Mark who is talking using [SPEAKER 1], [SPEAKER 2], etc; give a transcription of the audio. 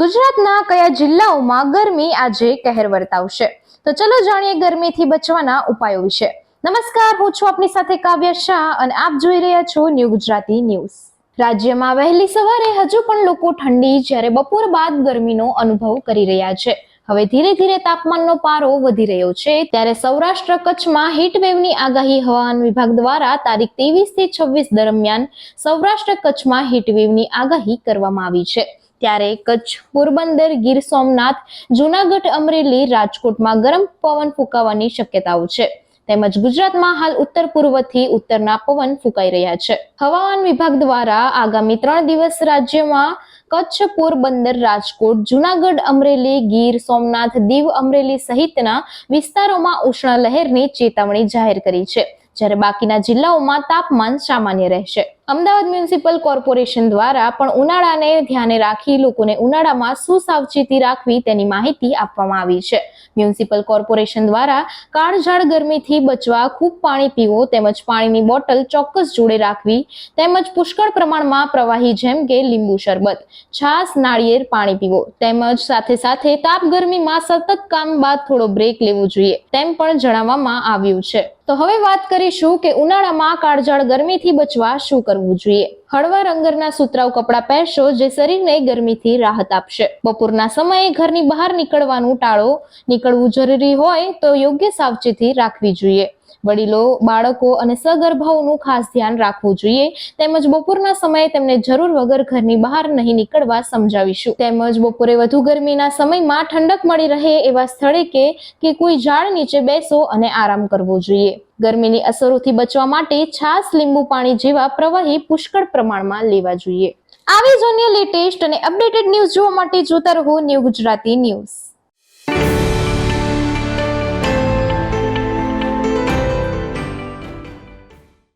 [SPEAKER 1] ગુજરાતના કયા જિલ્લાઓમાં ગરમી આજે કહેર વર્તાવશે? તો ચલો જાણીએ ગરમીથી બચવાના ઉપાયો વિશે. નમસ્કાર, હું છું આપની સાથે કાવ્ય શાહ અને આપ જોઈ રહ્યા છો ન્યૂ ગુજરાતી ન્યૂઝ. રાજ્યમાં વહેલી સવારે હજુ પણ લોકો ઠંડી જ્યારે બપોર બાદ ગરમીનો અનુભવ કરી રહ્યા છે. હવે ધીરે ધીરે તાપમાનનો પારો વધી રહ્યો છે. ત્યારે સૌરાષ્ટ્ર કચ્છમાં હીટ વેવની આગાહી હવામાન વિભાગ દ્વારા તારીખ ત્રેવીસથી છવ્વીસ દરમિયાન સૌરાષ્ટ્ર કચ્છમાં હીટ વેવની આગાહી કરવામાં આવી છે. ત્યારે કચ્છ પોરબંદર ગીર સોમનાથ, જુનાગઢ, અમરેલી, રાજકોટમાં ગરમ પવન ફૂંકાવાની શક્યતાઓ છે. તેમજ ગુજરાતમાં હાલ ઉત્તર પૂર્વથી ઉત્તરના પવન ફૂંકાઈ રહ્યા છે. હવામાન વિભાગ દ્વારા આગામી ત્રણ દિવસ રાજ્યમાં કચ્છ, પોરબંદર, રાજકોટ, જુનાગઢ, અમરેલી, ગીર, સોમનાથ, દીવ, અમરેલી સહિતના વિસ્તારોમાં ઉષ્ણ લહેરની ચેતવણી જાહેર કરી છે. જ્યારે બાકીના જિલ્લાઓમાં તાપમાન સામાન્ય રહેશે. અમદાવાદ મ્યુનિસિપલ કોર્પોરેશન દ્વારા પણ ઉનાળાને ધ્યાને રાખી લોકોને ઉનાળામાં શું સાવચેતી રાખવી તેની માહિતી આપવામાં આવી છે. મ્યુનિસિપલ કોર્પોરેશન દ્વારા કાળઝાળ ગરમીથી બચવા ખૂબ પાણી પીવો તેમજ પાણીની બોટલ ચોક્કસ જોડે રાખવી તેમજ પુષ્કળ પ્રમાણમાં પ્રવાહી જેમ કે લીંબુ શરબત, છાશ, નાળિયેર પાણી પીવો તેમજ સાથે સાથે તાપ ગરમીમાં સતત કામ બાદ થોડો બ્રેક લેવો જોઈએ તેમ પણ જણાવવામાં આવ્યું છે. તો હવે વાત કરીશું કે ઉનાળામાં કાળઝાળ ગરમીથી બચવા શું કરવું જોઈએ. હળવા રંગના સુતરાઉ કપડાં પહેરશો જે શરીરને ગરમીથી રાહત આપશે. બપોરના સમયે ઘરની બહાર નીકળવાનું ટાળો. નીકળવું જરૂરી હોય તો યોગ્ય સાવચેતી રાખવી જોઈએ. વડીલો, બાળકો અને સગર્ભાઓનું ખાસ ધ્યાન રાખવું જોઈએ. તેમજ બપોરના સમયે તેમને જરૂર વગર ઘરની બહાર નહીં નીકળવા સમજાવીશું. તેમજ બપોરે વધુ ગરમીના સમયમાં ઠંડક મળી રહે એવા સ્થળે કે કોઈ ઝાડ નીચે બેસો અને આરામ કરવો જોઈએ. ગરમીની અસરોથી બચવા માટે છાશ, લીંબુ પાણી જેવા પ્રવાહી પુષ્કળ પ્રમાણમાં લેવા જોઈએ. આવી જ અન્ય લેટેસ્ટ અને અપડેટેડ ન્યૂઝ જોવા માટે જોતા રહો ન્યૂ ગુજરાતી ન્યૂઝ.